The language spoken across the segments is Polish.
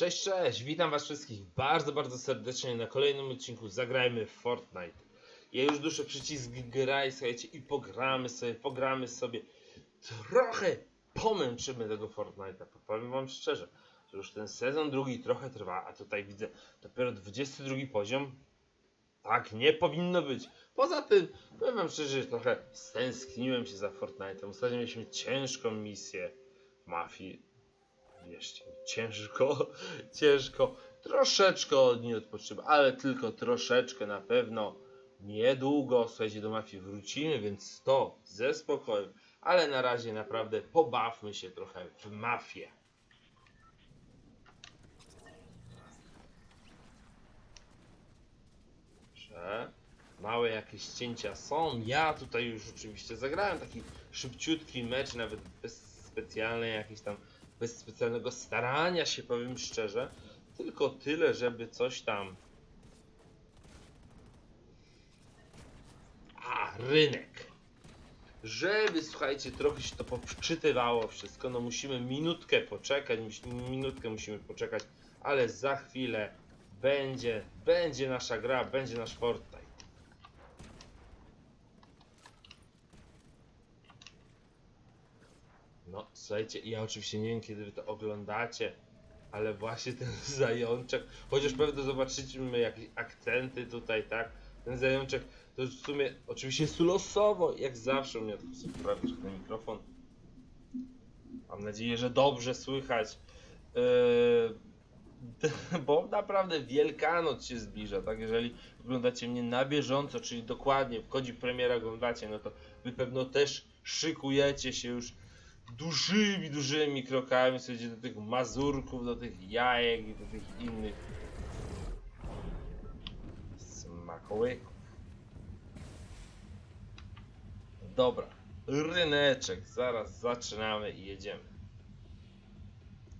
Cześć, cześć! Witam was wszystkich bardzo, bardzo serdecznie na kolejnym odcinku Zagrajmy w Fortnite. Ja już duszę przycisk graj, słuchajcie, i pogramy sobie, pogramy sobie. Trochę pomęczymy tego Fortnite'a. Powiem wam szczerze, że już ten sezon drugi trochę trwa, a tutaj widzę dopiero 22 poziom. Tak nie powinno być. Poza tym, powiem wam szczerze, że trochę stęskniłem się za Fortnite'em. Ostatnio mieliśmy ciężką misję w mafii. Wierzcie mi, ciężko, ciężko. Troszeczkę od niej odpoczywam, ale tylko troszeczkę na pewno. Niedługo, słuchajcie, do mafii wrócimy, więc to ze spokojem. Ale na razie naprawdę pobawmy się trochę w mafię. Że małe jakieś cięcia są. Ja tutaj już oczywiście zagrałem taki szybciutki mecz, nawet bez specjalnej jakiejś tam, bez specjalnego starania się, powiem szczerze. Tylko tyle, żeby coś tam. A, rynek. Żeby, słuchajcie, trochę się to poczytywało wszystko, no musimy minutkę poczekać, minutkę musimy poczekać, ale za chwilę będzie, będzie nasza gra, będzie nasz Fortnite. No, słuchajcie, ja oczywiście nie wiem, kiedy wy to oglądacie, ale właśnie ten zajączek, chociaż pewnie zobaczymy jakieś akcenty tutaj, tak? Ten zajączek to w sumie oczywiście jest losowo, jak zawsze u mnie sobie sprawdzić ten mikrofon. Mam nadzieję, że dobrze słychać. Yy, bo naprawdę Wielkanoc się zbliża, tak? Jeżeli oglądacie mnie na bieżąco, czyli dokładnie wchodzi premiera, oglądacie, no to wy pewno też szykujecie się już dużymi, dużymi krokami słuchajcie, do tych mazurków, do tych jajek i do tych innych smakołyków. Dobra, ryneczek, zaraz zaczynamy i jedziemy.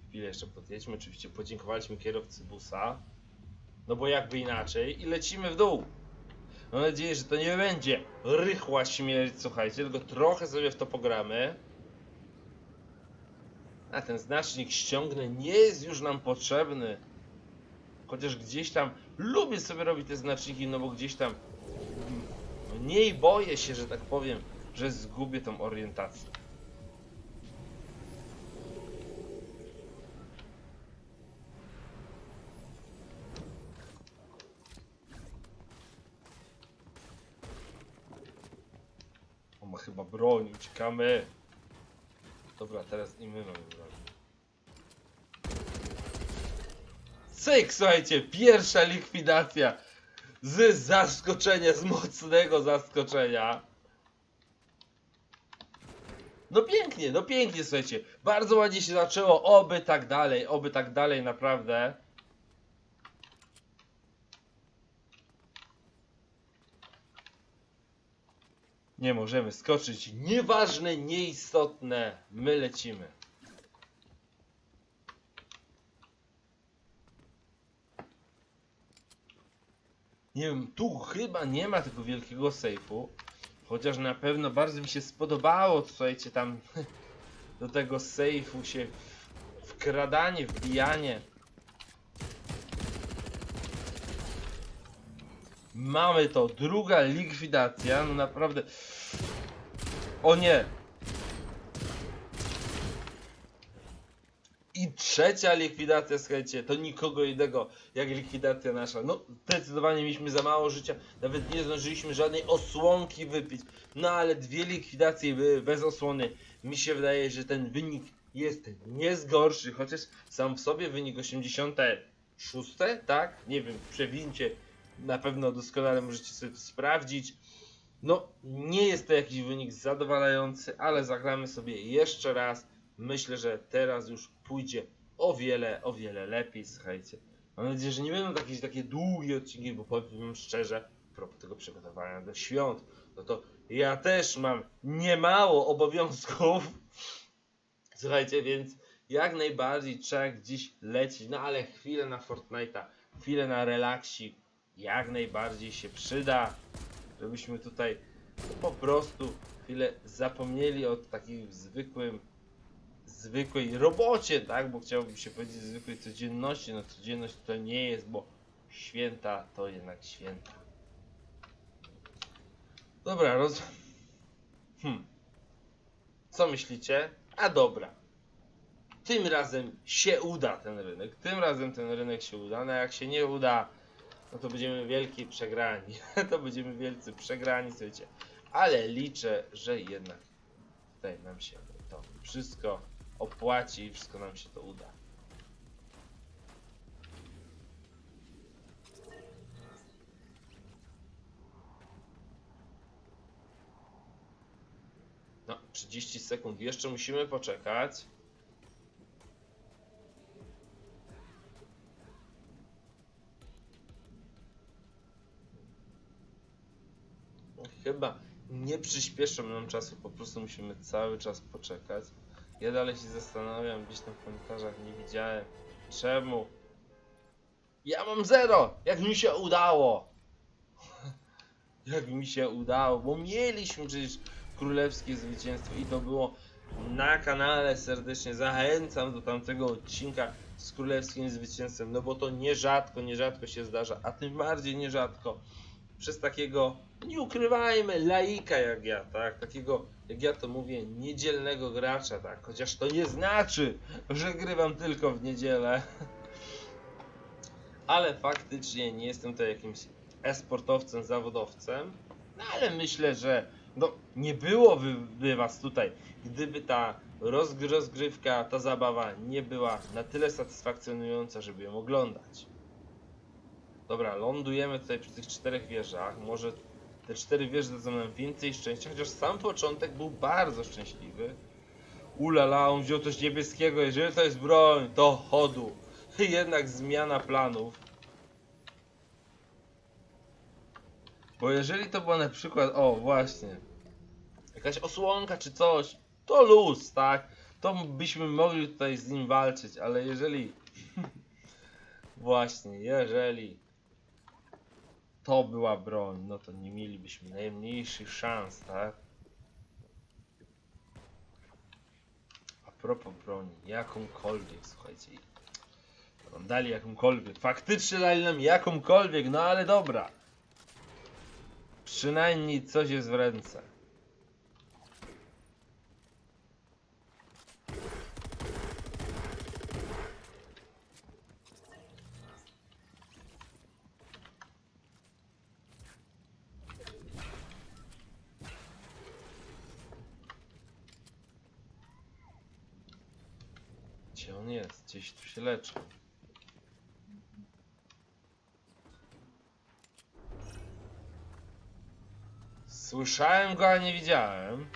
Chwilę jeszcze podjedźmy, oczywiście podziękowaliśmy kierowcy busa, no bo jakby inaczej i lecimy w dół. Mam nadzieję, że to nie będzie rychła śmierć, słuchajcie, tylko trochę sobie w to pogramy. A ten znacznik ściągnę nie jest już nam potrzebny. Chociaż gdzieś tam lubię sobie robić te znaczniki, no bo gdzieś tam mniej boję się, że tak powiem, że zgubię tą orientację. Ma chyba broń, uciekamy. Dobra, teraz i my mamy. Cyk, słuchajcie, pierwsza likwidacja z zaskoczenia, z mocnego zaskoczenia. No pięknie, no pięknie, słuchajcie. Bardzo ładnie się zaczęło, oby tak dalej, oby tak dalej, naprawdę. Nie możemy skoczyć. Nieważne, nieistotne. My lecimy. Nie wiem, tu chyba nie ma tego wielkiego sejfu. Chociaż na pewno bardzo mi się spodobało, słuchajcie, tam do tego sejfu się wkradanie, wbijanie. Mamy to, druga likwidacja, no naprawdę. O nie! I trzecia likwidacja, słuchajcie, to nikogo innego jak likwidacja nasza. No, zdecydowanie mieliśmy za mało życia, nawet nie zdążyliśmy żadnej osłonki wypić. No, ale dwie likwidacje bez osłony. Mi się wydaje, że ten wynik jest nie z gorszych, chociaż sam w sobie wynik 86, tak? Nie wiem, przewincie, na pewno doskonale możecie sobie sprawdzić. No, nie jest to jakiś wynik zadowalający, ale zagramy sobie jeszcze raz. Myślę, że teraz już pójdzie o wiele, o wiele lepiej, słuchajcie. Mam nadzieję, że nie będą takie, takie długie odcinki, bo powiem szczerze, propos tego przygotowania do świąt, no to ja też mam niemało obowiązków. Słuchajcie, więc jak najbardziej trzeba gdzieś lecieć, no ale chwilę na Fortnite'a, chwilę na relaksik, jak najbardziej się przyda, żebyśmy tutaj po prostu chwilę zapomnieli o takim zwykłym zwykłej robocie, tak? Bo chciałbym się powiedzieć zwykłej codzienności. No codzienność to nie jest, bo święta to jednak święta. Dobra, roz... Hmm. Co myślicie? A dobra. Tym razem się uda ten rynek. Tym razem ten rynek się uda. No jak się nie uda, no to będziemy wielki przegrani. to będziemy wielcy przegrani, słuchajcie. Ale liczę, że jednak tutaj nam się to wszystko opłaci i wszystko nam się to uda. No, 30 sekund jeszcze musimy poczekać. Nie przyspieszą nam czasu, po prostu musimy cały czas poczekać. Ja dalej się zastanawiam, gdzieś tam w komentarzach nie widziałem, czemu. Ja mam zero! Jak mi się udało! Jak mi się udało, bo mieliśmy przecież królewskie zwycięstwo i to było na kanale. Serdecznie zachęcam do tamtego odcinka z królewskim zwycięstwem, no bo to nierzadko, nierzadko się zdarza, a tym bardziej nierzadko przez takiego, nie ukrywajmy, laika jak ja, tak? Takiego, jak ja to mówię, niedzielnego gracza, tak? Chociaż to nie znaczy, że grywam tylko w niedzielę. Ale faktycznie nie jestem to jakimś e-sportowcem, zawodowcem. No ale myślę, że no, nie byłoby by was tutaj, gdyby ta rozgr rozgrywka, ta zabawa nie była na tyle satysfakcjonująca, żeby ją oglądać. Dobra, lądujemy tutaj przy tych czterech wieżach. Może te cztery wieże dadzą nam więcej szczęścia, chociaż sam początek był bardzo szczęśliwy. Ulala, on wziął coś niebieskiego. Jeżeli to jest broń, to chodu. Jednak zmiana planów. Bo jeżeli to była na przykład, o właśnie, jakaś osłonka czy coś, to luz, tak? To byśmy mogli tutaj z nim walczyć, ale jeżeli Właśnie, jeżeli to była broń, no to nie mielibyśmy najmniejszych szans, tak? A propos broni, jakąkolwiek, słuchajcie. Nam dali jakąkolwiek, faktycznie dali nam jakąkolwiek, no ale dobra. Przynajmniej coś jest w ręce. Gdzie on jest? Gdzieś tu się leczy. Słyszałem go, a nie widziałem.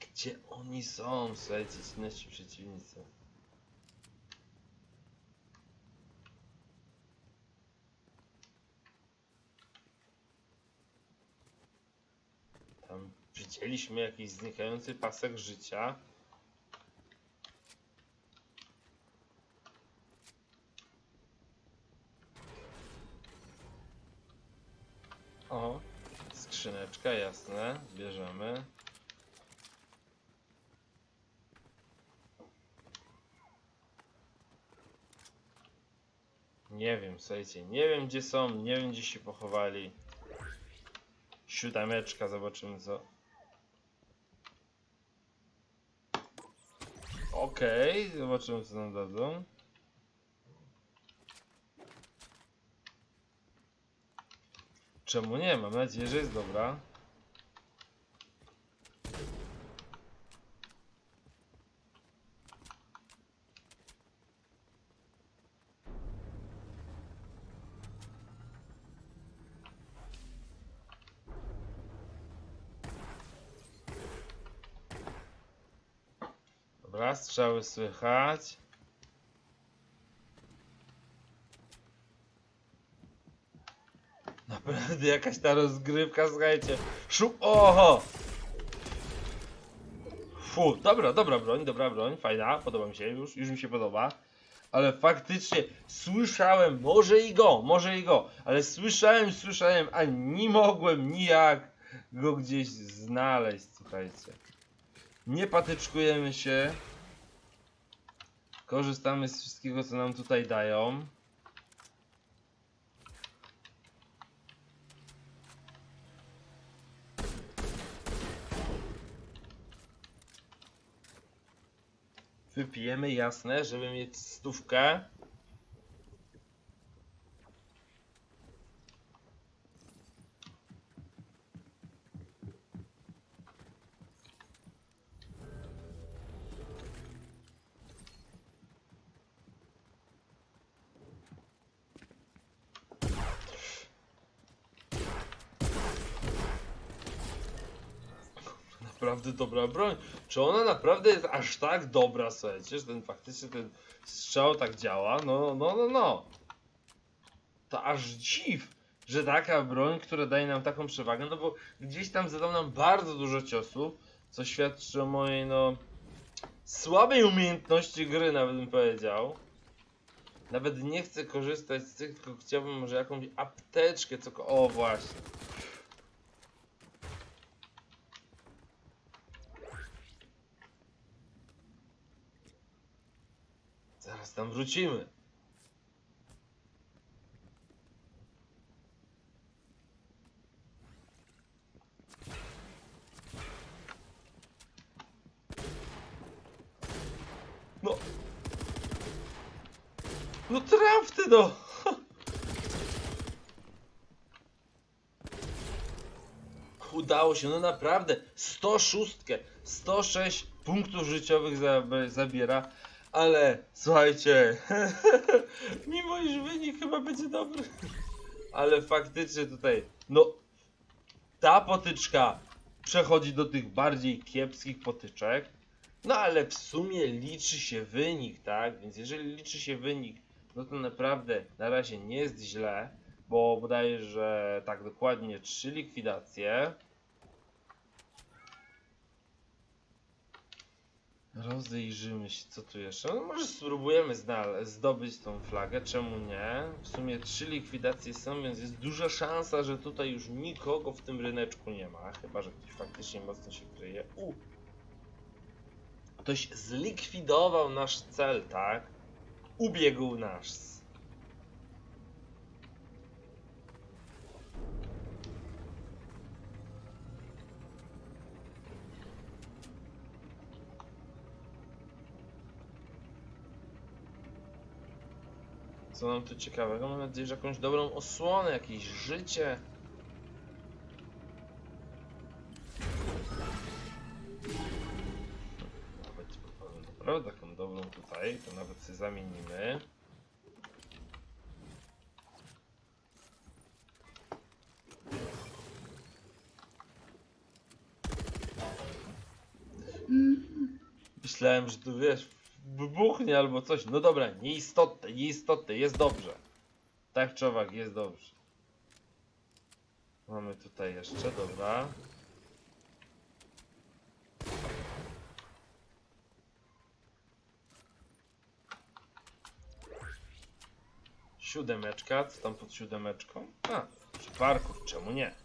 Gdzie oni są? Słuchajcie, ci nasi przeciwnicy. Tam widzieliśmy jakiś znikający pasek życia. O, skrzyneczka, jasne, bierzemy. Nie wiem, słuchajcie, nie wiem gdzie są, nie wiem gdzie się pochowali. Siódemeczka, zobaczymy co. Okej, zobaczymy co nam dadzą. Czemu nie? Mam nadzieję, że jest dobra. Dobra, strzały słychać. Naprawdę jakaś ta rozgrywka, słuchajcie. Szu... Oho! Fu, dobra, dobra broń, dobra broń, fajna, podoba mi się, już, już mi się podoba. ale faktycznie słyszałem, może i go, może i go, ale słyszałem, słyszałem, a nie mogłem nijak go gdzieś znaleźć, słuchajcie. Nie patyczkujemy się. Korzystamy z wszystkiego, co nam tutaj dają. Wypijemy, jasne, żeby mieć stówkę. Naprawdę dobra broń. Czy ona naprawdę jest aż tak dobra, słuchajcie, że ten faktycznie ten strzał tak działa? No, no, no, no. To aż dziw, że taka broń, która daje nam taką przewagę, no bo gdzieś tam zadał nam bardzo dużo ciosów, co świadczy o mojej, no, słabej umiejętności gry, nawet bym powiedział. Nawet nie chcę korzystać z tych, tylko chciałbym może jakąś apteczkę, co... O, właśnie. Tam wrócimy. No. No traf ty no. Udało się, no naprawdę. 106, 106 punktów życiowych za- zabiera. Ale słuchajcie, mimo iż wynik chyba będzie dobry, ale faktycznie tutaj, no ta potyczka przechodzi do tych bardziej kiepskich potyczek, no ale w sumie liczy się wynik, tak? Więc jeżeli liczy się wynik, no to naprawdę na razie nie jest źle, bo wydaje, że tak dokładnie trzy likwidacje. Rozejrzymy się, co tu jeszcze. No może spróbujemy zdobyć tą flagę, czemu nie? W sumie trzy likwidacje są, więc jest duża szansa, że tutaj już nikogo w tym ryneczku nie ma. Chyba, że ktoś faktycznie mocno się kryje. U! Ktoś zlikwidował nasz cel, tak? Ubiegł nas. Co nam tu ciekawego? Mam nadzieję, że jakąś dobrą osłonę, jakieś życie. Nawet naprawdę taką dobrą tutaj, to nawet sobie zamienimy. Myślałem, że tu wiesz, wybuchnie albo coś. No dobra, nieistotne, nieistotne, jest dobrze. Tak, czowak, jest dobrze. Mamy tutaj jeszcze, dobra. Siódemeczka, co tam pod siódemeczką? A, przy czemu nie?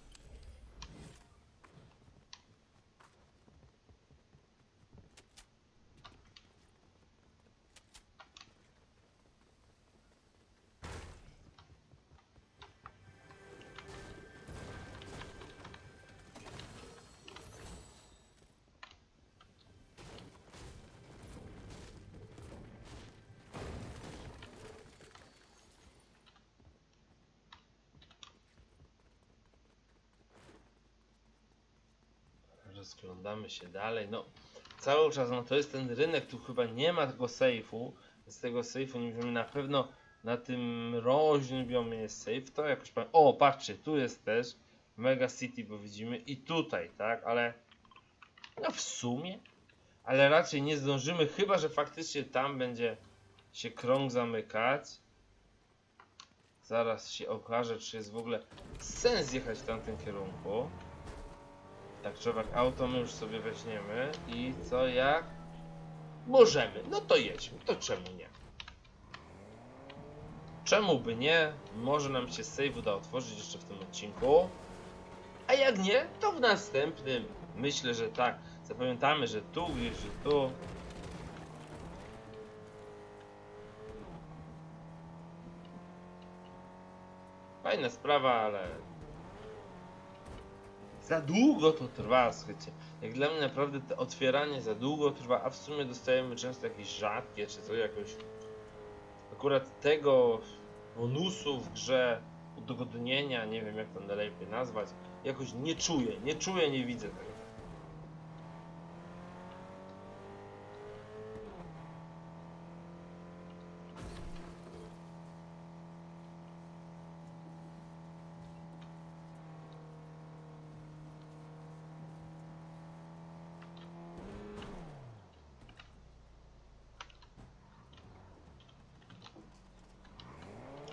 Rozglądamy się dalej. No, cały czas, no to jest ten rynek, tu chyba nie ma tego sejfu. Z tego sejfu nie wiemy na pewno na tym roźnym biomie jest safe. To jakoś powiem. O, patrzcie, tu jest też Mega City, bo widzimy i tutaj, tak, ale no w sumie, ale raczej nie zdążymy, chyba że faktycznie tam będzie się krąg zamykać. Zaraz się okaże, czy jest w ogóle sens jechać w tamtym kierunku. Tak, człowiek auto my już sobie weźmiemy i co jak? Możemy, no to jedźmy, to czemu nie? czemu by nie? Może nam się save uda otworzyć jeszcze w tym odcinku. A jak nie, to w następnym. Myślę, że tak. Zapamiętamy, że tu gdzieś, że tu. Fajna sprawa, ale za długo to trwa, słuchajcie. Jak dla mnie naprawdę to otwieranie za długo trwa, a w sumie dostajemy często jakieś rzadkie, czy co jakoś. Akurat tego bonusu w grze, udogodnienia, nie wiem jak to najlepiej nazwać, jakoś nie czuję, nie czuję, nie widzę tego.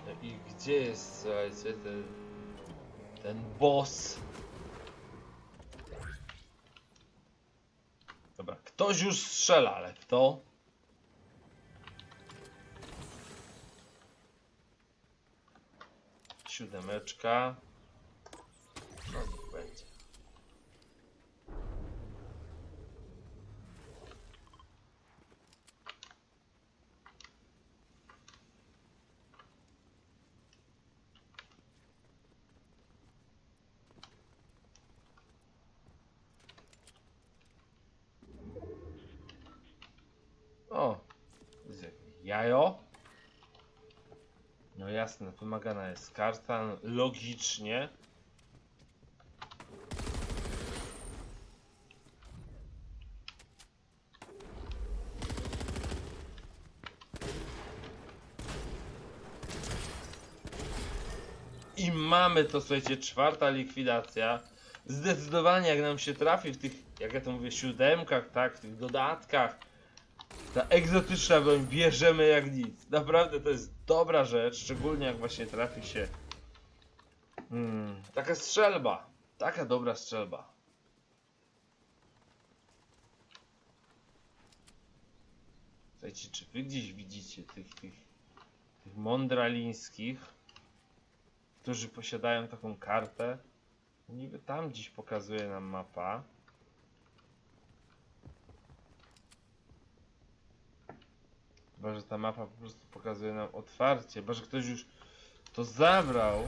No I gdzie jest, słuchajcie, ten, ten boss? Dobra, ktoś już strzela, ale kto? Siódemeczka. No niech będzie. O, jest jakieś jajo. No jasne, wymagana jest karta, logicznie. I mamy to, słuchajcie, czwarta likwidacja. Zdecydowanie jak nam się trafi w tych, jak ja to mówię, siódemkach, tak, w tych dodatkach, ta egzotyczna broń bierzemy jak nic. Naprawdę to jest dobra rzecz, szczególnie jak właśnie trafi się hmm, taka strzelba. Taka dobra strzelba. Słuchajcie, czy wy gdzieś widzicie tych, tych, tych mądralińskich, którzy posiadają taką kartę? Niby tam gdzieś pokazuje nam mapa. Chyba, że ta mapa po prostu pokazuje nam otwarcie. Chyba, że ktoś już to zabrał.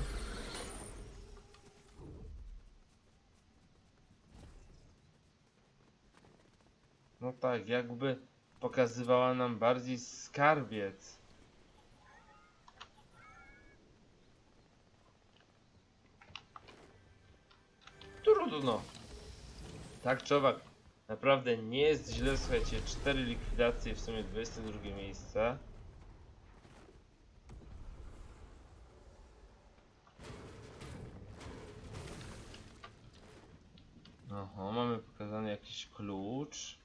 No tak, jakby pokazywała nam bardziej skarbiec. Trudno. Tak, Czowak. Naprawdę nie jest źle, słuchajcie, 4 likwidacje, w sumie 22 miejsce. Oho, mamy pokazany jakiś klucz.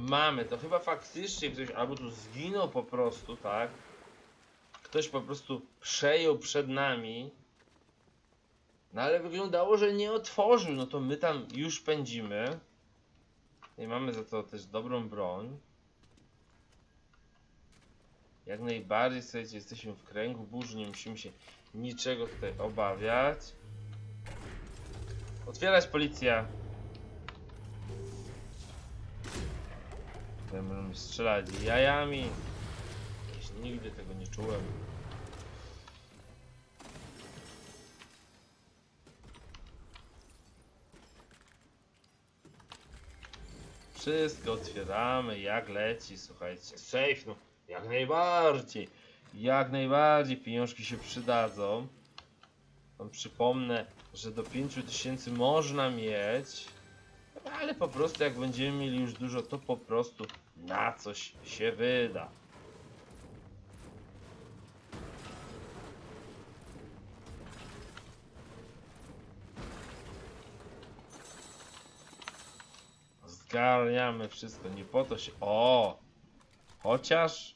Mamy, to chyba faktycznie ktoś albo tu zginął po prostu, tak? Ktoś po prostu przejął przed nami. No ale wyglądało, że nie otworzył, no to my tam już pędzimy. I mamy za to też dobrą broń. Jak najbardziej, słuchajcie, jesteśmy w kręgu burzy, nie musimy się niczego tutaj obawiać. Otwierać policja. Tutaj możemy strzelać jajami. Jakieś nigdy tego nie czułem. Wszystko otwieramy, jak leci, słuchajcie. Safe, no, jak najbardziej. Jak najbardziej pieniążki się przydadzą. Wam przypomnę, że do 5000 można mieć. No, ale po prostu jak będziemy mieli już dużo, to po prostu na coś się wyda. Zgarniamy wszystko, nie po to się... O! Chociaż...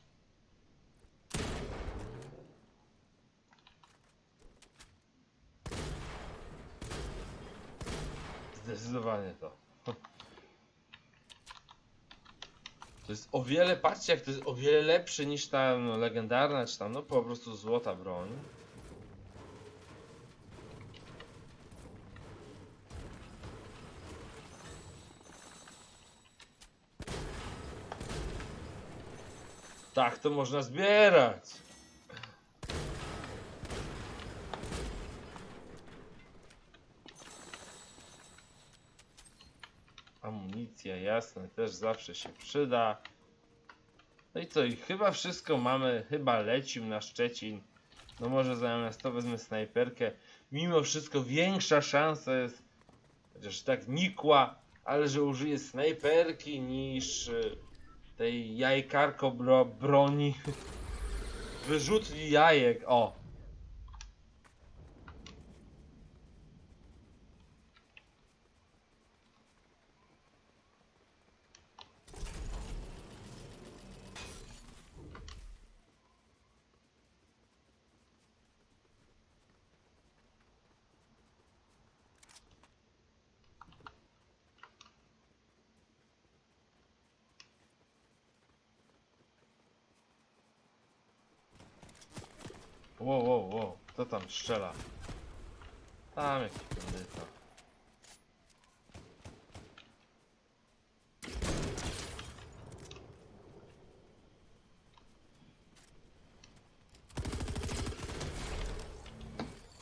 Zdecydowanie to. To jest o wiele, patrzcie jak to jest o wiele lepsze niż ta no, legendarna, czy tam no po prostu złota broń. Tak to można zbierać. Amunicja, jasne, też zawsze się przyda. No i co, i chyba wszystko mamy, chyba lecim na Szczecin. No może zamiast to wezmę snajperkę. Mimo wszystko większa szansa jest, chociaż tak nikła, ale że użyję snajperki niż y, tej jajkarko bro, broni. Wyrzutni jajek, o. Wow, wow, wow, kto tam strzela? Tam jakiś bandyta.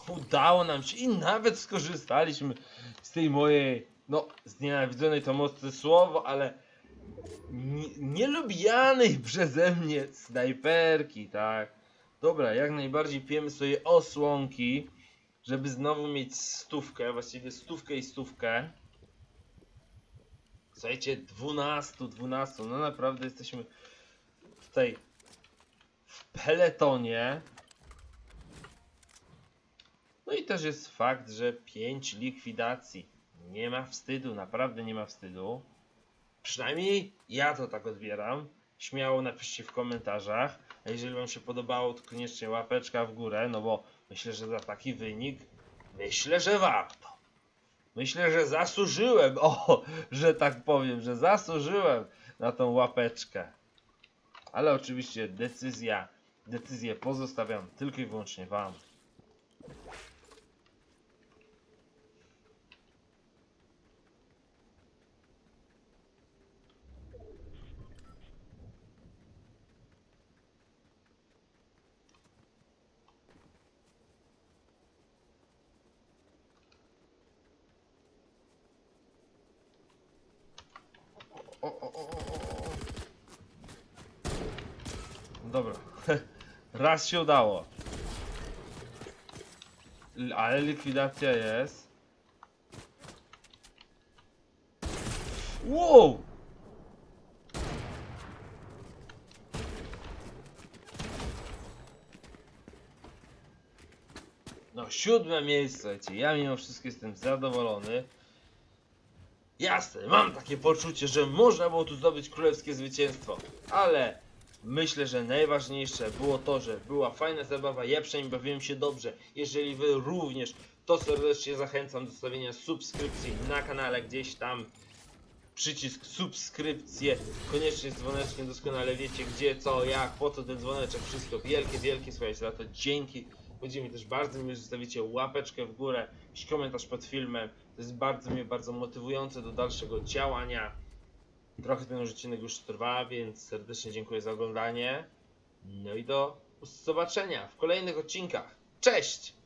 Udało nam się i nawet skorzystaliśmy z tej mojej, no, znienawidzonej to mocne słowo, ale nie, nielubianej przeze mnie snajperki, tak? Dobra, jak najbardziej pijemy sobie osłonki, żeby znowu mieć stówkę, właściwie stówkę i stówkę. Słuchajcie, 12, 12, no naprawdę jesteśmy tutaj w peletonie. No i też jest fakt, że 5 likwidacji. Nie ma wstydu, naprawdę nie ma wstydu. Przynajmniej ja to tak odbieram. Śmiało napiszcie w komentarzach. A jeżeli Wam się podobało, to koniecznie łapeczka w górę, no bo myślę, że za taki wynik, myślę, że warto. Myślę, że zasłużyłem, o, że tak powiem, że zasłużyłem na tą łapeczkę. Ale oczywiście decyzja, decyzję pozostawiam tylko i wyłącznie Wam. Dobra. Raz się udało. Ale likwidacja jest. Wow! No, siódme miejsce, słuchajcie. Ja mimo wszystko jestem zadowolony. Jasne, mam takie poczucie, że można było tu zdobyć królewskie zwycięstwo, ale myślę, że najważniejsze było to, że była fajna zabawa, ja przynajmniej bawiłem się dobrze. Jeżeli wy również, to serdecznie zachęcam do stawienia subskrypcji na kanale, gdzieś tam przycisk subskrypcje, koniecznie z dzwoneczkiem, doskonale wiecie gdzie, co, jak, po co ten dzwoneczek, wszystko wielkie, wielkie, słuchajcie, za to dzięki. Będzie mi też bardzo miło, że zostawicie łapeczkę w górę, jakiś komentarz pod filmem. To jest bardzo mnie bardzo motywujące do dalszego działania. Trochę ten odcinek już trwa, więc serdecznie dziękuję za oglądanie. No i do zobaczenia w kolejnych odcinkach. Cześć!